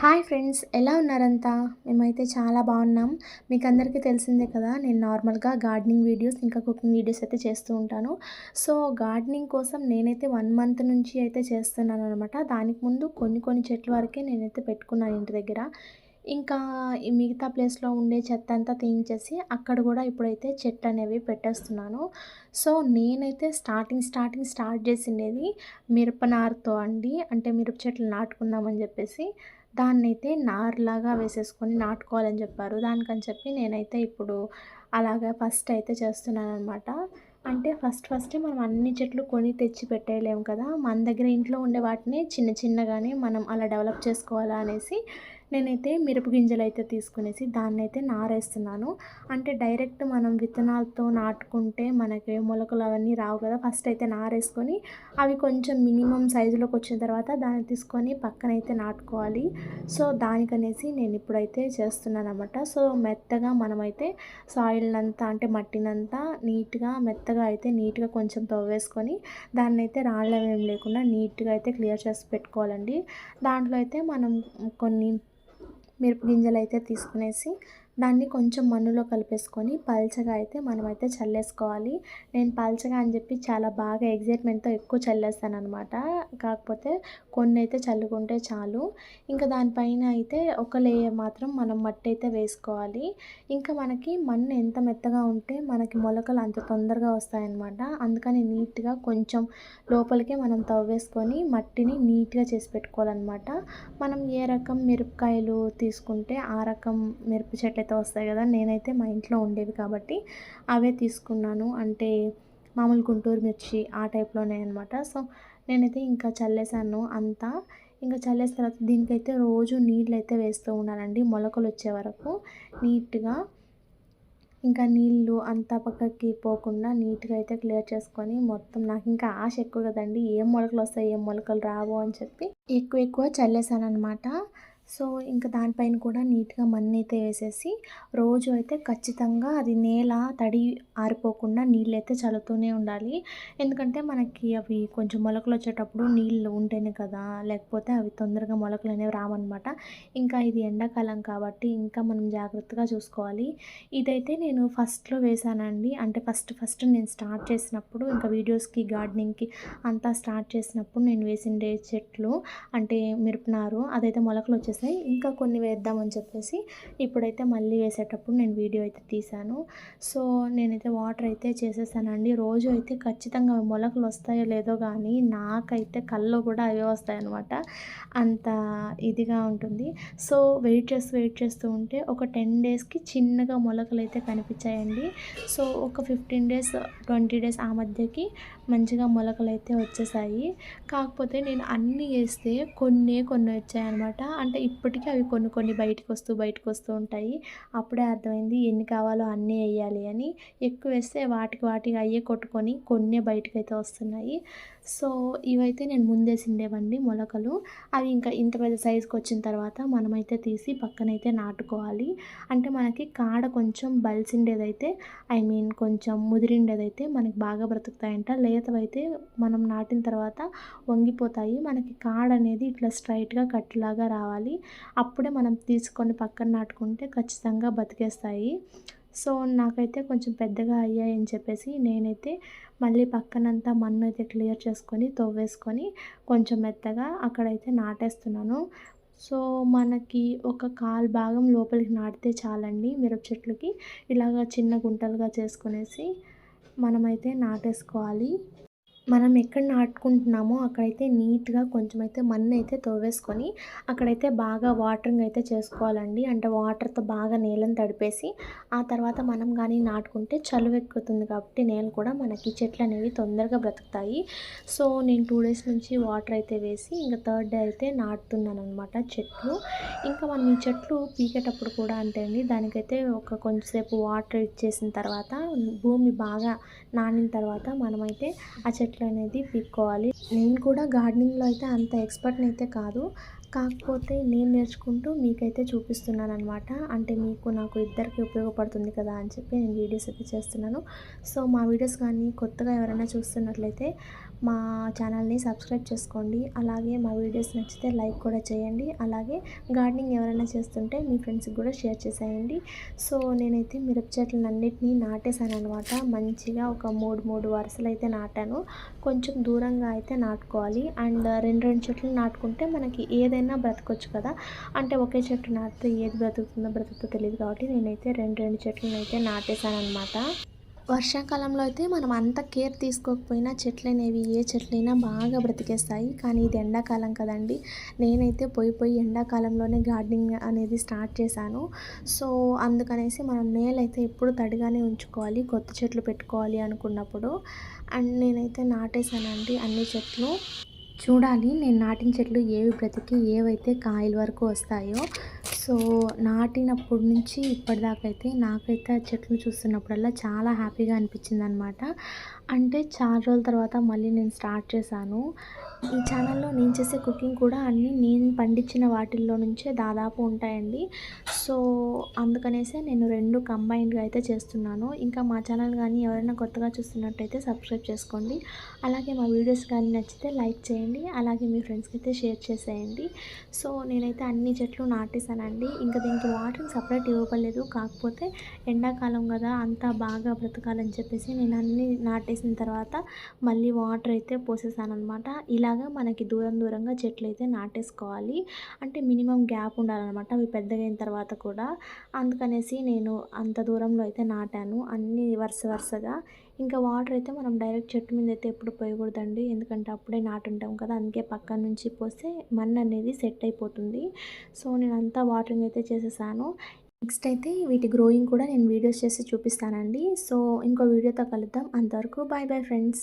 Hi friends ఎలా ఉన్నారంతా? మేమైతే చాలా బాగున్నాం. మీకు అందరికీ తెలిసిందే కదా నేను నార్మల్గా గార్డెనింగ్ వీడియోస్ ఇంకా కుకింగ్ వీడియోస్ అయితే చేస్తూ ఉంటాను. సో గార్డెనింగ్ కోసం నేనైతే వన్ మంత్ నుంచి అయితే చేస్తున్నాను అనమాట దానికి ముందు కొన్ని కొన్ని చెట్ల వరకే నేనైతే పెట్టుకున్నాను ఇంటి దగ్గర. ఇంకా ఈ మిగతా ప్లేస్లో ఉండే చెత్త అంతా తీయించేసి అక్కడ కూడా ఇప్పుడైతే చెట్లు అనేవి పెట్టేస్తున్నాను. సో నేనైతే స్టార్టింగ్ స్టార్టింగ్ స్టార్ట్ చేసిండేది మిరప నారుతో అండి. అంటే మిరప చెట్లు నాటుకుందామని చెప్పేసి. దాన్నైతే నార్లాగా వేసేసుకొని నాటుకోవాలని చెప్పారు. దానికని చెప్పి నేనైతే ఇప్పుడు అలాగా ఫస్ట్ అయితే చేస్తున్నాను అనమాట అంటే ఫస్ట్ ఫస్ట్ మనం అన్ని చెట్లు కొని తెచ్చి పెట్టేయలేము కదా. మన దగ్గర ఇంట్లో ఉండే వాటిని చిన్న చిన్నగానే మనం అలా డెవలప్ చేసుకోవాలా అనేసి నేనైతే మిరప గింజలు అయితే తీసుకునేసి దాన్ని అయితే నారేస్తున్నాను. అంటే డైరెక్ట్ మనం విత్తనాలతో నాటుకుంటే మనకి మొలకలు అవన్నీ రావు కదా ఫస్ట్ అయితే నారేసుకొని అవి కొంచెం మినిమం సైజులోకి వచ్చిన తర్వాత దాన్ని తీసుకొని పక్కనైతే నాటుకోవాలి. సో దానికనేసి నేను ఇప్పుడైతే చేస్తున్నాను అనమాట సో మెత్తగా మనమైతే సాయిల్ అంతా అంటే మట్టినంతా నీట్గా మెత్తగా అయితే నీట్గా కొంచెం తవ్వేసుకొని దాన్ని అయితే రాళ్ళవేం లేకుండా నీట్గా అయితే క్లియర్ చేసి పెట్టుకోవాలండి. దాంట్లో అయితే మనం కొన్ని మిరప గింజలు అయితే తీసుకునేసి దాన్ని కొంచెం మన్నులో కలిపేసుకొని పల్చగా అయితే మనమైతే చల్లేసుకోవాలి. నేను పల్చగా అని చెప్పి చాలా బాగా ఎగ్జైట్మెంట్తో ఎక్కువ చల్లేస్తాను అనమాట కాకపోతే కొన్ని అయితే చల్లుకుంటే చాలు. ఇంకా దానిపైన అయితే ఒక లేయర్ మాత్రం మనం మట్టి అయితే వేసుకోవాలి. ఇంకా మనకి మన్ను ఎంత మెత్తగా ఉంటే మనకి మొలకలు అంత తొందరగా వస్తాయన్నమాట. అందుకని నీట్గా కొంచెం లోపలికే మనం తవ్వేసుకొని మట్టిని నీట్గా చేసి పెట్టుకోవాలన్నమాట. మనం ఏ రకం మిరపకాయలు తీసుకుంటే ఆ రకం మిరప చెట్లు అయితే వస్తాయి కదా నేనైతే మా ఇంట్లో ఉండేవి కాబట్టి అవే తీసుకున్నాను. అంటే మామూలు గుంటూరు మిర్చి ఆ టైప్లోనే అనమాట సో నేనైతే ఇంకా చల్లేసాను అంతా. ఇంకా చల్లేసిన తర్వాత దీనికైతే రోజు నీళ్ళు అయితే వేస్తూ ఉండాలండి మొలకలు వచ్చే వరకు నీట్గా. ఇంకా నీళ్ళు అంతా పక్కకి పోకుండా నీట్గా అయితే క్లియర్ చేసుకొని మొత్తం నాకు ఇంకా ఆశ ఎక్కువ కదండి ఏం మొలకలు వస్తాయి ఏం మొలకలు రావు అని చెప్పి ఎక్కువ ఎక్కువ చల్లేసాను అనమాట సో ఇంకా దానిపైన కూడా నీట్గా మన్ను అయితే వేసేసి రోజు అయితే ఖచ్చితంగా అది నేల తడి ఆరిపోకుండా నీళ్ళు అయితే చల్లుతూనే ఉండాలి. ఎందుకంటే మనకి అవి కొంచెం మొలకలు వచ్చేటప్పుడు నీళ్ళు ఉంటేనే కదా లేకపోతే అవి తొందరగా మొలకలు అనేవి రావన్నమాట. ఇంకా ఇది ఎండాకాలం కాబట్టి ఇంకా మనం జాగ్రత్తగా చూసుకోవాలి. ఇదైతే నేను ఫస్ట్లో వేసానండి. అంటే ఫస్ట్ ఫస్ట్ నేను స్టార్ట్ చేసినప్పుడు ఇంకా వీడియోస్కి గార్డెనింగ్కి అంతా స్టార్ట్ చేసినప్పుడు నేను వేసిండే చెట్లు అంటే మిరపనారు అదైతే మొలకలు వచ్చేసి వచ్చేసాయి ఇంకా కొన్ని వేద్దామని చెప్పేసి ఇప్పుడైతే మళ్ళీ వేసేటప్పుడు నేను వీడియో అయితే తీశాను. సో నేనైతే వాటర్ అయితే చేసేసానండి. రోజు అయితే ఖచ్చితంగా మొలకలు వస్తాయో లేదో కానీ నాకైతే కళ్ళు కూడా అవే వస్తాయి అనమాట అంత ఇదిగా ఉంటుంది. సో వెయిట్ చేస్తూ వెయిట్ చేస్తూ ఉంటే ఒక టెన్ డేస్కి చిన్నగా మొలకలు అయితే కనిపించాయండి. సో ఒక ఫిఫ్టీన్ డేస్ ట్వంటీ డేస్ ఆ మధ్యకి మంచిగా మొలకలు అయితే వచ్చేసాయి. కాకపోతే నేను అన్నీ వేస్తే కొన్ని కొన్ని వచ్చాయన్నమాట. అంటే ఇప్పటికీ అవి కొన్ని కొన్ని బయటకు వస్తూ బయటకు వస్తూ ఉంటాయి. అప్పుడే అర్థమైంది ఎన్ని కావాలో అన్నీ వేయాలి అని. ఎక్కువ వేస్తే వాటికి వాటికి అయ్యే కొట్టుకొని కొన్ని బయటకైతే అయితే వస్తున్నాయి. సో ఇవైతే నేను ముందేసిండేవండి మొలకలు. అవి ఇంకా ఇంత పెద్ద సైజుకి వచ్చిన తర్వాత మనమైతే తీసి పక్కనైతే నాటుకోవాలి. అంటే మనకి కాడ కొంచెం బలిసిండేదైతే ఐ మీన్ కొంచెం ముదిరిండేదైతే మనకి బాగా బ్రతుకుతాయంట. లేదు లేతవైతే మనం నాటిన తర్వాత వంగిపోతాయి. మనకి కాడ అనేది ఇట్లా స్ట్రైట్గా కట్టులాగా రావాలి. అప్పుడే మనం తీసుకొని పక్కన నాటుకుంటే ఖచ్చితంగా బతికేస్తాయి. సో నాకైతే కొంచెం పెద్దగా అయ్యాయని చెప్పేసి నేనైతే మళ్ళీ పక్కనంతా మన్ను అయితే క్లియర్ చేసుకొని తవ్వేసుకొని కొంచెం మెత్తగా అక్కడైతే నాటేస్తున్నాను. సో మనకి ఒక కాలు భాగం లోపలికి నాటితే చాలండి. మిరప చెట్లకి ఇలాగ చిన్న గుంటలుగా చేసుకునేసి మనమైతే నాటేసుకోవాలి. మనం ఎక్కడ నాటుకుంటున్నామో అక్కడైతే నీట్గా కొంచెం అయితే మన్ను అయితే తవ్వేసుకొని అక్కడైతే బాగా వాటరింగ్ అయితే చేసుకోవాలండి. అంటే వాటర్తో బాగా నేలను తడిపేసి ఆ తర్వాత మనం కానీ నాటుకుంటే చలువ ఎక్కుతుంది కాబట్టి నేల కూడా మనకి చెట్లు అనేవి తొందరగా బ్రతుకుతాయి. సో నేను టూ డేస్ నుంచి వాటర్ అయితే వేసి ఇంకా థర్డ్ డే అయితే నాటుతున్నాను అనమాట చెట్లు. ఇంకా మనం ఈ చెట్లు పీకేటప్పుడు కూడా అంటే అండి. దానికైతే ఒక కొంచెంసేపు వాటర్ ఇచ్చేసిన తర్వాత భూమి బాగా నానిన తర్వాత మనమైతే ఆ చెట్లు చెట్లు అనేది పీక్కోవాలి. నేను కూడా గార్డెనింగ్లో అయితే అంత ఎక్స్పర్ట్ని అయితే కాదు. కాకపోతే నేను నేర్చుకుంటూ మీకైతే చూపిస్తున్నాను అనమాట అంటే మీకు నాకు ఇద్దరికి ఉపయోగపడుతుంది కదా అని చెప్పి నేను వీడియోస్ అయితే చేస్తున్నాను. సో మా వీడియోస్ కానీ కొత్తగా ఎవరైనా చూస్తున్నట్లయితే మా ఛానల్ని సబ్స్క్రైబ్ చేసుకోండి. అలాగే మా వీడియోస్ నచ్చితే లైక్ కూడా చేయండి. అలాగే గార్డెనింగ్ ఎవరైనా చేస్తుంటే మీ ఫ్రెండ్స్కి కూడా షేర్ చేసేయండి. సో నేనైతే మిరప చెట్లను అన్నిటినీ నాటేశాను అనమాట మంచిగా ఒక మూడు మూడు వరుసలు అయితే నాటాను. కొంచెం దూరంగా అయితే నాటుకోవాలి. అండ్ రెండు రెండు చెట్లు నాటుకుంటే మనకి ఏదైనా బ్రతకొచ్చు కదా. అంటే ఒకే చెట్టు నాటితే ఏది బ్రతుకుతుందో బ్రతుకుతుందో తెలియదు కాబట్టి నేనైతే రెండు రెండు చెట్లను అయితే నాటేశాను అనమాట వర్షాకాలంలో అయితే మనం అంత కేర్ తీసుకోకపోయినా చెట్లు అనేవి ఏ చెట్లైనా బాగా బ్రతికేస్తాయి. కానీ ఇది ఎండాకాలం కదండి. నేనైతే పోయి పోయి ఎండాకాలంలోనే గార్డెనింగ్ అనేది స్టార్ట్ చేశాను. సో అందుకనేసి మనం నేలైతే ఎప్పుడు తడిగానే ఉంచుకోవాలి కొత్త చెట్లు పెట్టుకోవాలి అనుకున్నప్పుడు. అండ్ నేనైతే నాటేశానండి అన్ని చెట్లు. చూడాలి నేను నాటిన చెట్లు ఏవి బ్రతికి ఏవైతే కాయల వరకు వస్తాయో. సో నాటినప్పటి నుంచి ఇప్పటిదాకైతే నాకైతే ఆ చెట్లు చూస్తున్నప్పుడల్లా చాలా హ్యాపీగా అనిపించింది అనమాట అంటే చాలా రోజుల తర్వాత మళ్ళీ నేను స్టార్ట్ చేశాను. ఈ ఛానల్లో నేను చేసే కుకింగ్ కూడా అన్నీ నేను పండించిన వాటిల్లో నుంచే దాదాపు ఉంటాయండి. సో అందుకనేసే నేను రెండు కంబైన్డ్గా అయితే చేస్తున్నాను. ఇంకా మా ఛానల్ కానీ ఎవరైనా కొత్తగా చూస్తున్నట్టయితే సబ్స్క్రైబ్ చేసుకోండి. అలాగే మా వీడియోస్ కానీ నచ్చితే లైక్ చేయండి. అలాగే మీ ఫ్రెండ్స్కి అయితే షేర్ చేసేయండి. సో నేనైతే అన్ని చెట్లు నాటేశానండి. ఇంకా దీనికి వాటరింగ్ సపరేట్ ఇవ్వలేదు కాకపోతే ఎండాకాలం కదా అంతా బాగా బ్రతకాలని చెప్పేసి నేను అన్ని వేసిన తర్వాత మళ్ళీ వాటర్ అయితే పోసేసాను అనమాట ఇలాగా మనకి దూరం దూరంగా చెట్లు అయితే నాటేసుకోవాలి. అంటే మినిమం గ్యాప్ ఉండాలన్నమాట. అవి పెద్దగా అయిన తర్వాత కూడా. అందుకనేసి నేను అంత దూరంలో అయితే నాటాను. అన్ని వరుస వరుసగా. ఇంకా వాటర్ అయితే మనం డైరెక్ట్ చెట్టు మీద అయితే ఎప్పుడు పోయకూడదండి. ఎందుకంటే అప్పుడే నాటుంటాం కదా. అందుకే పక్క నుంచి పోస్తే మన్ను అనేది సెట్ అయిపోతుంది. సో నేను అంతా వాటరింగ్ అయితే చేసేసాను. నెక్స్ట్ అయితే వీటి గ్రోయింగ్ కూడా నేను వీడియోస్ చేసి చూపిస్తానండి. సో ఇంకో వీడియోతో కలుద్దాం. అంతవరకు బాయ్ బాయ్ ఫ్రెండ్స్.